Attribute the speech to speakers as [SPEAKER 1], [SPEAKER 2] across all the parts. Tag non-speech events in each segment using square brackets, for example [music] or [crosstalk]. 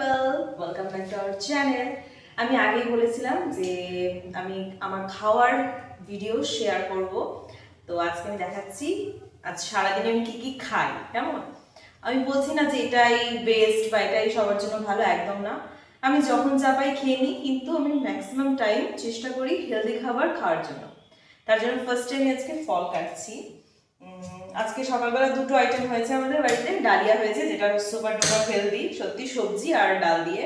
[SPEAKER 1] Welcome back to our channel আমি আগেই বলেছিলাম যে আমি আমার খাওয়ার ভিডিও শেয়ার করব। তো আজকে আমি দেখাচ্ছি, আজ সারাদিনে আমি কি কি খাই, কেমন? আমি বলছি না যে এটাই বেস্ট বা এটাই সবার জন্য ভালো, একদম না। আমি যখন যা পাই খেয়ে নিই, কিন্তু আমি ম্যাক্সিমাম টাইম চেষ্টা করি হেলদি খাবার খাওয়ার জন্য। তার জন্য ফার্স্টে আমি আজকে ফল কাটছি। আজকে সকালবেলা দুটো আইটেম হয়েছে আমাদের বাড়িতে। ডালিয়া হয়েছে, যেটা সুপার ডুপার হেলদি সত্যি সবজি আর ডাল দিয়ে।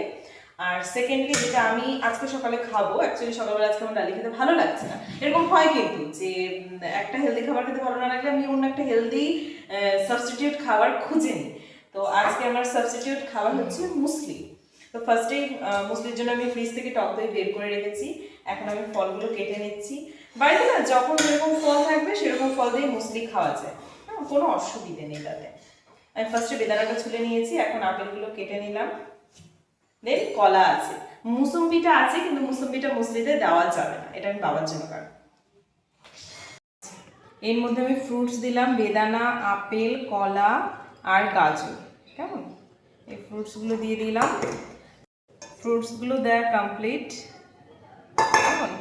[SPEAKER 1] আর সেকেন্ডলি যেটা আমি আজকে সকালে খাব অ্যাকচুয়ালি সকালবেলা আজকে আমার ডালি খেতে ভালো লাগছে না। এরকম হয় কিন্তু যে একটা হেলদি খাবার খেতে ভালো না লাগলে আমি অন্য একটা হেলদি সাবস্টিটিউট খাবার খুঁজে নিই। তো আজকে আমার সাবস্টিটিউট খাবার হচ্ছে মুসলি। তো ফার্স্টেই মুসলির জন্য আমি ফ্রিজ থেকে টক দই বের করে রেখেছি। এখন আমি ফলগুলো কেটে নিচ্ছি। বাড়িতে না যখন যেরকম ফল থাকবে, সেরকম ফল দিয়ে মুসলি খাওয়া যায়। কোনো অসুবিধে নেই তাতে। আমি ফার্স্টে বেদানাটা ছুলে নিয়েছি, এখন আপেলগুলো কেটে নিলাম। দেন কলা আছে। মুসম্বিটা আছে, কিন্তু মুসম্বিটা মুসলিতে দেওয়া যাবে না। এটা আমি বাবার জন্য কাটবো এর মধ্যে আমি ফ্রুটস দিলাম, বেদানা, আপেল, কলা আর গাজর। কেমন? এই ফ্রুটসগুলো দিয়ে দিলাম। ফ্রুটসগুলো দেওয়া কমপ্লিট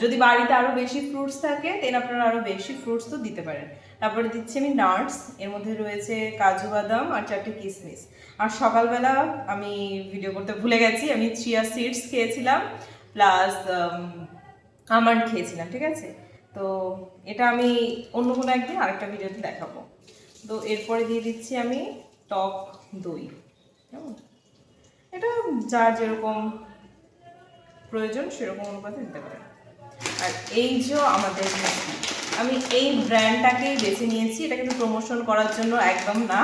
[SPEAKER 1] যদি বাড়িতে আরও বেশি ফ্রুটস থাকে দেন আপনারা আরও বেশি ফ্রুটস তো দিতে পারেন। তারপরে দিচ্ছি আমি নাটস, এর মধ্যে রয়েছে কাজু বাদাম আর চারটে কিশমিশ আর সকালবেলা আমি ভিডিও করতে ভুলে গেছি, আমি চিয়া সিডস খেয়েছিলাম প্লাস আমন্ড খেয়েছিলাম, ঠিক আছে? তো এটা আমি অন্য কোনো একদিন আরেকটা ভিডিওতে দেখাবো। তো এরপরে দিয়ে দিচ্ছি আমি টক দই। কেমন? এটা যার যেরকম প্রয়োজন, সেরকম অনুপাতে দিতে পারেন। আর এই যে আমাদের আমি এই ব্র্যান্ডটাকেই বেছে নিয়েছি, এটা কিন্তু প্রমোশন করার জন্য একদম না।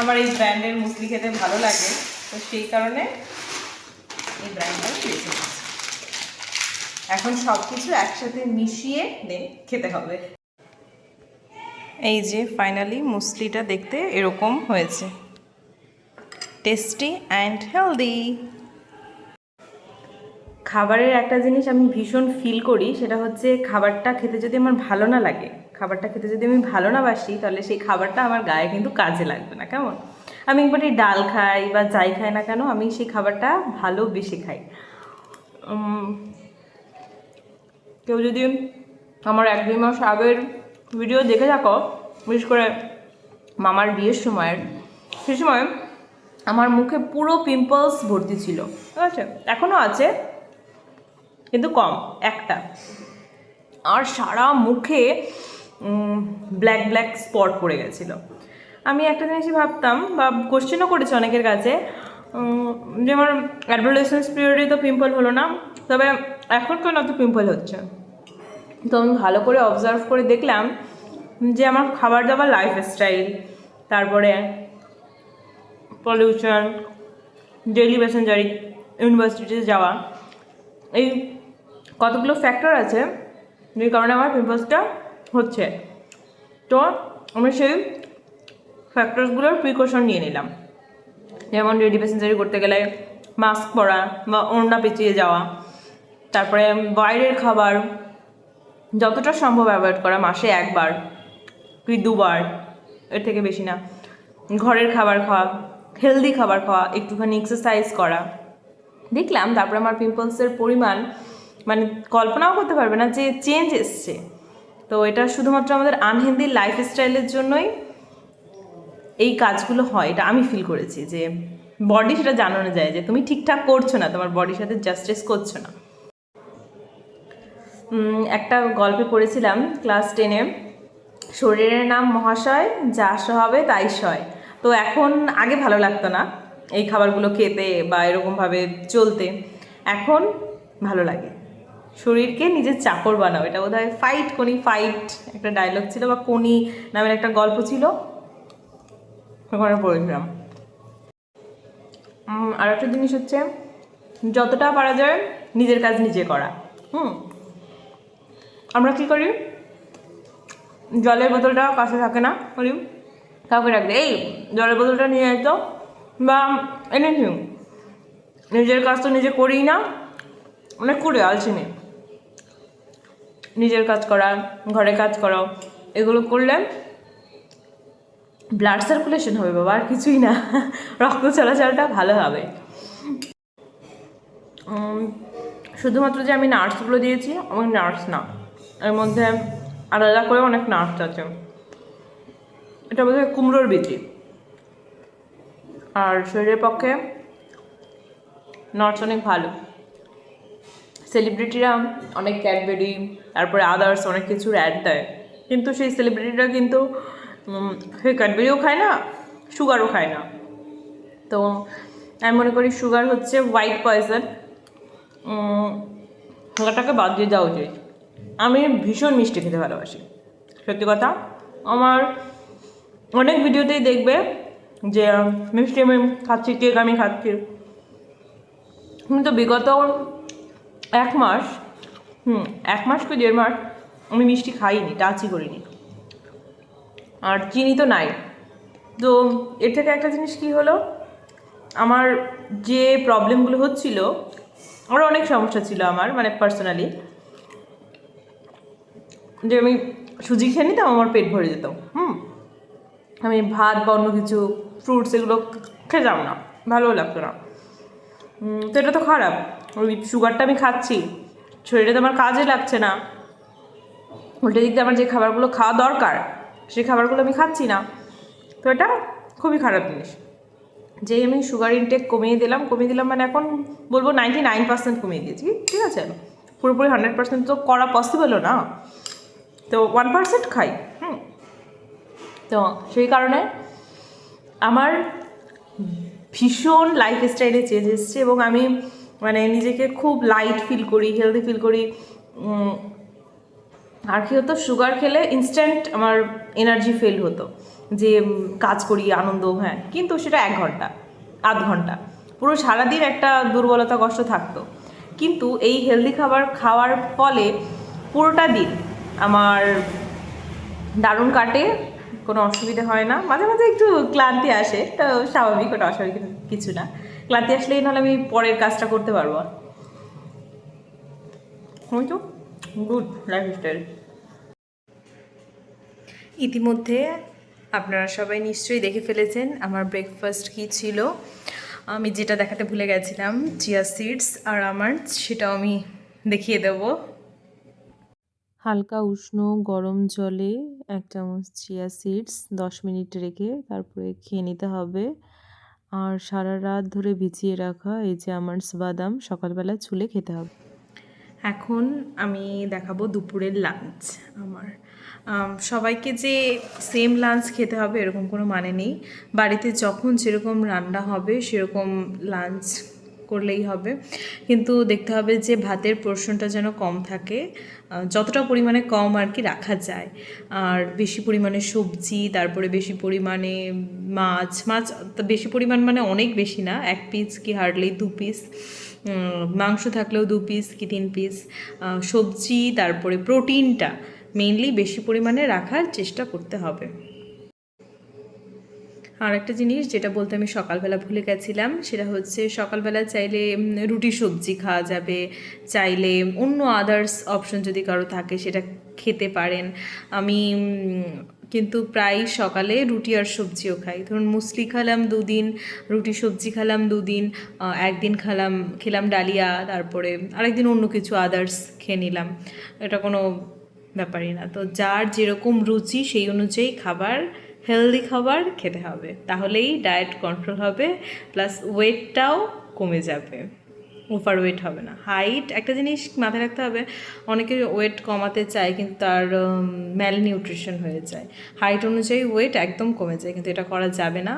[SPEAKER 1] আমার এই ব্র্যান্ডের মুসলি খেতে ভালো লাগে। তো সেই কারণে এই ব্র্যান্ডটা বেছে নিয়েছি। এখন সব কিছু একসাথে মিশিয়ে দেন খেতে হবে। এই যে ফাইনালি মুসলিটা দেখতে এরকম হয়েছে। টেস্টি অ্যান্ড হেলদি খাবারের একটা জিনিস আমি ভীষণ ফিল করি, সেটা হচ্ছে খাবারটা খেতে যদি আমার ভালো না লাগে, খাবারটা খেতে যদি আমি ভালো না বাসি, তাহলে সেই খাবারটা আমার গায়ে কিন্তু কাজে লাগবে না, কেমন? আমি একবারই ডাল খাই বা যাই খাই না কেন, আমি সেই খাবারটা ভালো বেশি খাই কেউ যদি আমার এক দুই মাস আগের ভিডিও দেখে থাকো, বিশেষ করে মামার বিয়ের সময়ের সেই সময় আমার মুখে পুরো পিম্পলস ভর্তি ছিল, ঠিক আছে? এখনও আছে। কিন্তু কম, একটা। আর সারা মুখে ব্ল্যাক ব্ল্যাক স্পট পড়ে গেছিল। আমি একটা জিনিসই ভাবতাম, বা কোশ্চেনও করেছি অনেকের কাছে যে আমার অ্যাডভার্টাইজমেন্ট পিরিয়ডে তো পিম্পল হলো না, তবে এখন কেন এত পিম্পল হচ্ছে? তো আমি ভালো করে অবজার্ভ করে দেখলাম যে আমার খাবার দাবার লাইফস্টাইল তারপরে পলিউশন ডেইলি প্যাসেঞ্জারি ইউনিভার্সিটিতে যাওয়া, এই কতগুলো ফ্যাক্টর আছে? যে কারণে আমার পিম্পলসটা হচ্ছে। তো আমি সেই ফ্যাক্টরসগুলোর প্রিকশন নিয়ে নিলাম। যেমন ডেইলি প্যাসেঞ্জারি করতে গেলে মাস্ক পরা বা ওড়না পেঁচিয়ে যাওয়া, তারপরে বাইরের খাবার, যতটা সম্ভব অ্যাভয়েড করা, মাসে একবার কি দুবার, এর থেকে বেশি না। ঘরের খাবার খাওয়া হেলদি খাবার খাওয়া, একটুখানি এক্সারসাইজ করা। দেখলাম তারপরে আমার পিম্পলসের পরিমাণ মানে কল্পনাও করতে পারবে না যে চেঞ্জ এসছে। তো এটা শুধুমাত্র আমাদের আনহেলদি লাইফস্টাইলের জন্যই এই কাজগুলো হয়, এটা আমি ফিল করেছি যে বডি সেটা জানানো যায় যে তুমি ঠিকঠাক করছ না, তোমার বডির সাথে জাস্টিস করছ না। একটা গল্পে পড়েছিলাম ক্লাস টেনে শরীরের নাম মহাশয়, যা হবে তাই সয়। তো এখন আগে ভালো লাগতো না এই খাবারগুলো খেতে বা এরকমভাবে চলতে, এখন ভালো লাগে। শরীরকে নিজের চাকর বানাও। এটা বোধ হয় ফাইট কোনি ফাইট একটা ডায়লগ ছিল বা কোনি নামের একটা গল্প ছিল। ওখানে পড়েছিলাম আর একটা জিনিস হচ্ছে, যতটা পারা যায় নিজের কাজ নিজে করা। হুম। আমরা কি করি? জলের বোতলটা কাছে থাকে না বলি কাউকে রাখবে এই, জলের বোতলটা নিয়ে যেত বা এনিথিং নিজের কাজ তো নিজে করি না। অনেক করে আলসিনে নিজের কাজ করা, ঘরে কাজ করা এগুলো করলে ব্লাড সার্কুলেশন হবে বাবা, আর কিছুই না। রক্ত চলাচলটা ভালো হবে। শুধুমাত্র যে আমি নার্সগুলো দিয়েছি, আমার নার্স না। এর মধ্যে আলাদা করে অনেক নার্স আছে। এটা বোধহয় কুমড়োর বিচি। আর শরীরের পক্ষে নার্স অনেক ভালো। সেলিব্রিটিরা অনেক ক্যাডবেরি তারপরে আদার্স অনেক কিছুর অ্যাড দেয়। কিন্তু সেই সেলিব্রিটিরা কিন্তু সেই ক্যাডবেরিও খায় না সুগারও খায় না। তো আমি মনে করি সুগার হচ্ছে হোয়াইট পয়জন ওটাকে বাদ দিয়ে দেওয়া উচিত। আমি ভীষণ মিষ্টি খেতে ভালোবাসি। সত্যি কথা, আমার অনেক ভিডিওতেই দেখবে যে, মিষ্টি আমি খাচ্ছি, কেক আমি খাচ্ছি। কিন্তু বিগত এক মাস, হুম, এক মাস কি দেড় মাস আমি মিষ্টি খাইনি, টাচই করিনি। আর চিনি তো নাই। তো এর থেকে একটা জিনিস কি হলো? আমার যে প্রবলেমগুলো হচ্ছিল আরও অনেক সমস্যা ছিল আমার মানে পার্সোনালি যে আমি সুজি খেয়ে নিতাম, আমার পেট ভরে যেত, হুম। আমি ভাত বা অন্য কিছু ফ্রুটস এগুলো খেতাম না, ভালোও লাগতো না। তো এটা তো খারাপ। ওই সুগারটা আমি খাচ্ছি। শরীরে তো আমার কাজে লাগছে না। উল্টো দিক আমার যে খাবারগুলো খাওয়া দরকার, সেই খাবারগুলো আমি খাচ্ছি না। তো এটা খুবই খারাপ জিনিস। যেই আমি সুগার ইনটেক কমিয়ে দিলাম কমিয়ে দিলাম মানে এখন বলব নাইনটি নাইন পার্সেন্ট কমিয়ে দিয়েছি, ঠিক আছে? পুরোপুরি হান্ড্রেড পার্সেন্ট তো করা পসিবলও না। তো ওয়ান পার্সেন্ট খাই, হুম। তো সেই কারণে আমার ভীষণ লাইফ স্টাইলে চেঞ্জ এসছে এবং আমি মানে নিজেকে খুব লাইট ফিল করি হেলদি ফিল করি আর কি হতো সুগার খেলে ইনস্ট্যান্ট আমার এনার্জি ফেল হতো, যে কাজ করি, আনন্দ হ্যাঁ কিন্তু সেটা এক ঘণ্টা, আধ ঘণ্টা, পুরো সারাদিন একটা দুর্বলতা কষ্ট থাকতো, কিন্তু এই হেলদি খাবার খাওয়ার ফলে পুরোটা দিন আমার দারুণ কাটে, কোনো অসুবিধা হয় না, মাঝে মাঝে একটু ক্লান্তি আসে, তো স্বাভাবিক ওটা অস্বাভাবিক কিছু না ক্লান্তি আসলেই নাহলে আমি পরের কাজটা করতে পারব। তো গুড লাইফস্টাইল ইতিমধ্যে আপনারা সবাই নিশ্চয়ই দেখে ফেলেছেন আমার ব্রেকফাস্ট কী ছিল। আমি যেটা দেখাতে ভুলে গেছিলাম চিয়া সিডস আর আমার সেটাও আমি দেখিয়ে দেবো। হালকা উষ্ণ গরম জলে এক চামচ চিয়া সিডস দশ মিনিট রেখে তারপরে খেয়ে নিতে হবে। আর সারা রাত ধরে ভিজিয়ে রাখা এই যে আমার বাদাম, সকালবেলা চুলে খেতে হবে। এখন আমি দেখাবো দুপুরের লাঞ্চ আমার। সবাইকে যে সেম লাঞ্চ খেতে হবে এরকম কোনো মানে নেই। বাড়িতে যখন যেরকম রান্না হবে সেরকম লাঞ্চ করলেই হবে। কিন্তু দেখতে হবে যে ভাতের পোর্শনটা যেন কম থাকে যতটা পরিমাণে কম আর কি রাখা যায়। আর বেশি পরিমাণে সবজি, তারপরে বেশি পরিমাণে মাছ মাছ বেশি পরিমাণ মানে অনেক বেশি না, এক পিস কি হার্ডলি দু পিস মাংস থাকলেও দু পিস কি তিন পিস সবজি, তারপরে প্রোটিনটা মেইনলি বেশি পরিমাণে রাখার চেষ্টা করতে হবে। আর একটা জিনিস যেটা বলতে আমি সকালবেলা ভুলে গেছিলাম, সেটা হচ্ছে সকালবেলা চাইলে রুটি সবজি খাওয়া যাবে, চাইলে অন্য আদার্স অপশন যদি কারও থাকে সেটা খেতে পারেন। আমি কিন্তু প্রায় সকালে রুটি আর সবজিও খাই। ধরুন মুসলি খালাম দুদিন, রুটি সবজি খালাম দুদিন একদিন খালাম, খেলাম ডালিয়া, তারপরে আরেকদিন অন্য কিছু আদার্স খেয়ে নিলাম। এটা কোনো ব্যাপারই না। তো যার যেরকম রুচি সেই অনুযায়ী খাবার হেলদি খাবার খেতে হবে। তাহলেই ডায়েট কন্ট্রোল হবে প্লাস ওয়েটটাও কমে যাবে। ওভার ওয়েট হবে না। হাইট একটা জিনিস মাথায় রাখতে হবে, অনেকে ওয়েট কমাতে চায় কিন্তু তার ম্যাল নিউট্রিশন হয়ে যায়। হাইট অনুযায়ী ওয়েট একদম কমে যায়, কিন্তু এটা করা যাবে না।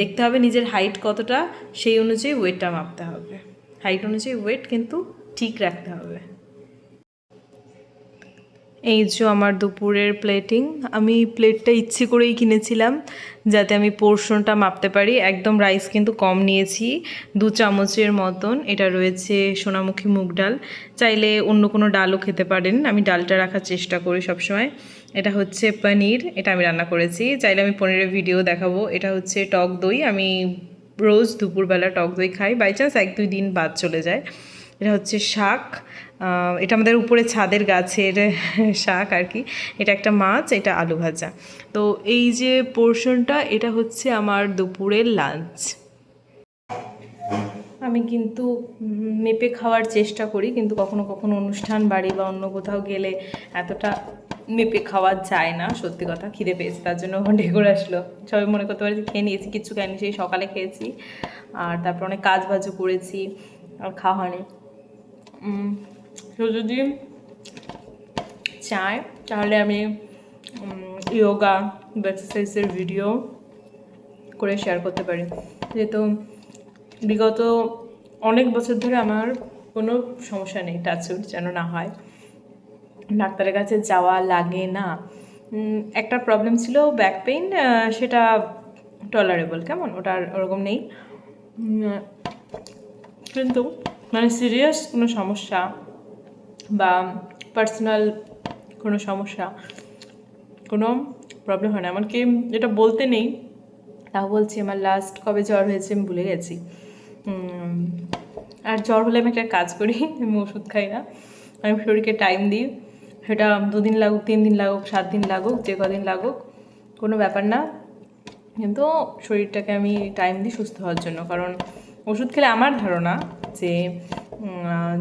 [SPEAKER 1] দেখতে হবে নিজের হাইট কতটা, সেই অনুযায়ী ওয়েটটা মাপতে হবে। হাইট অনুযায়ী ওয়েট কিন্তু ঠিক রাখতে হবে। এই যে আমার দুপুরের প্লেটিং আমি প্লেটটা ইচ্ছে করেই কিনেছিলাম যাতে আমি পোর্শনটা মাপতে পারি। একদম রাইস কিন্তু কম নিয়েছি, দু চামচের মতন। এটা রয়েছে সোনামুখী মুগ ডাল। চাইলে অন্য কোনো ডালও খেতে পারেন। আমি ডালটা রাখার চেষ্টা করি সবসময়। এটা হচ্ছে পনির, এটা আমি রান্না করেছি। চাইলে আমি পনিরের ভিডিও দেখাবো। এটা হচ্ছে টক দই। আমি রোজ দুপুরবেলা টক দই খাই। বাই চান্স এক দুই দিন বাদ চলে যায়। এটা হচ্ছে শাক। এটা আমাদের উপরে ছাদের গাছের [laughs] শাক আর কি। এটা একটা মাছ, এটা আলু ভাজা। তো এই যে পোর্শনটা এটা হচ্ছে আমার দুপুরের লাঞ্চ আমি কিন্তু মেপে খাওয়ার চেষ্টা করি, কিন্তু কখনো কখনো অনুষ্ঠান, বাড়ি বা অন্য কোথাও গেলে এতটা মেপে খাওয়া যায় না, সত্যি কথা। খিদে পেয়েছে, তার জন্য ডেকোর আসলো। সবাই মনে করতে পারে যে খেয়ে নিয়েছি কিচ্ছু খাইনি, সেই সকালে খেয়েছি। আর তারপর অনেক কাজ বাজও করেছি, আর খাওয়া হয়নি। কেউ যদি চায়, তাহলে আমি ইয়োগা এক্সারসাইজের ভিডিও করে শেয়ার করতে পারি। যেহেতু বিগত অনেক বছর ধরে আমার কোনো সমস্যা নেই টাচুট যেন না হয়। ডাক্তারের কাছে যাওয়া লাগে না। একটা প্রবলেম ছিল ব্যাক পেইন সেটা টলারেবল কেমন? ওটার ওরকম নেই। কিন্তু মানে সিরিয়াস কোনো সমস্যা বা পার্সোনাল কোনো সমস্যা, কোনো প্রবলেম হয় না। এমনকি যেটা বলতে নেই, তাও বলছি, আমার লাস্ট কবে জ্বর হয়েছে আমি ভুলে গেছি। আর জ্বর হলে আমি একটা কাজ করি, আমি ওষুধ খাই না। আমি শরীরকে টাইম দিই, সেটা দুদিন লাগুক, তিন দিন লাগুক, সাত দিন লাগুক, যে কদিন লাগুক, কোনো ব্যাপার না। কিন্তু শরীরটাকে আমি টাইম দিই সুস্থ হওয়ার জন্য। কারণ ওষুধ খেলে আমার ধারণা যে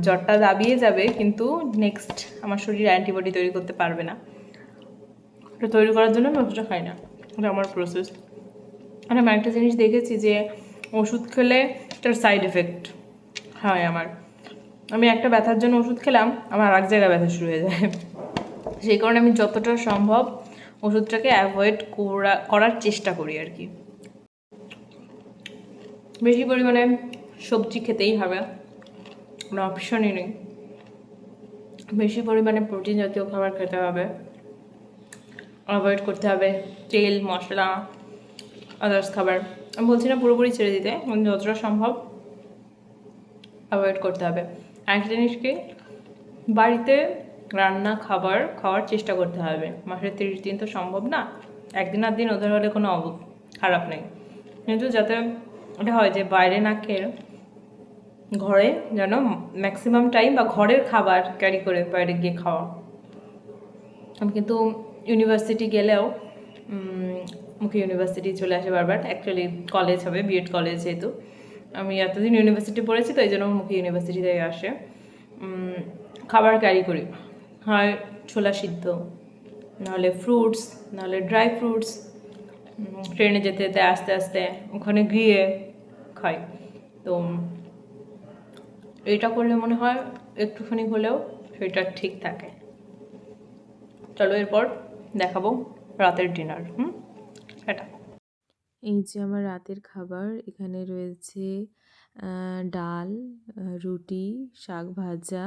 [SPEAKER 1] জ্বরটা দাবিয়ে যাবে, কিন্তু নেক্সট আমার শরীর অ্যান্টিবডি তৈরি করতে পারবে না। ওটা তৈরি করার জন্য আমি ওষুধটা খাই না। এটা আমার প্রসেস আর আমি একটা জিনিস দেখেছি যে ওষুধ খেলে তার সাইড এফেক্ট হয় আমার। আমি একটা ব্যথার জন্য ওষুধ খেলাম, আমার আর এক জায়গায় ব্যথা শুরু হয়ে যায়। সেই কারণে আমি যতটা সম্ভব ওষুধটাকে অ্যাভয়েড করা, করার চেষ্টা করি আর কি। বেশি পরিমাণে সবজি খেতেই হবে। কোনো অপশনই নেই। বেশি পরিমাণে প্রোটিন জাতীয় খাবার খেতে হবে। অ্যাভয়েড করতে হবে তেল, মশলা আদার্স খাবার। আমি বলছি না পুরোপুরি ছেড়ে দিতে কিন্তু যতটা সম্ভব অ্যাভয়েড করতে হবে। আরেকটা জিনিস কি? বাড়িতে রান্না খাবার খাওয়ার চেষ্টা করতে হবে। মাসের তিরিশ দিন তো সম্ভব না। একদিন আর দিন ওদের হলে কোনো অব- খারাপ নেই। কিন্তু যাতে এটা হয় যে বাইরে না খেয়ে ঘরে যেন ম্যাক্সিমাম টাইম বা ঘরের খাবার ক্যারি করে বাইরে গিয়ে খাওয়া। আমি কিন্তু ইউনিভার্সিটি গেলেও মুখে ইউনিভার্সিটি চলে আসে বারবার। অ্যাকচুয়ালি কলেজ হবে বিএড কলেজ যেহেতু। আমি এতদিন ইউনিভার্সিটি পড়েছি, তো এই জন্য মুখে ইউনিভার্সিটি থেকে আসে। খাবার ক্যারি করি। হয় ছোলা সিদ্ধ, নাহলে ফ্রুটস নাহলে ড্রাই ফ্রুটস ট্রেনে যেতে যেতে আস্তে আস্তে ওখানে গিয়ে খাই। তো এইটা করলে মনে হয় একটুখানি হলেও সেটা ঠিক থাকে। চলো এরপর দেখাবো রাতের ডিনার হুম? এটা
[SPEAKER 2] এই যে আমার রাতের খাবার, এখানে রয়েছে ডাল, রুটি, শাক ভাজা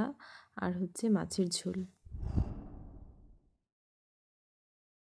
[SPEAKER 2] আর হচ্ছে মাছের ঝোল।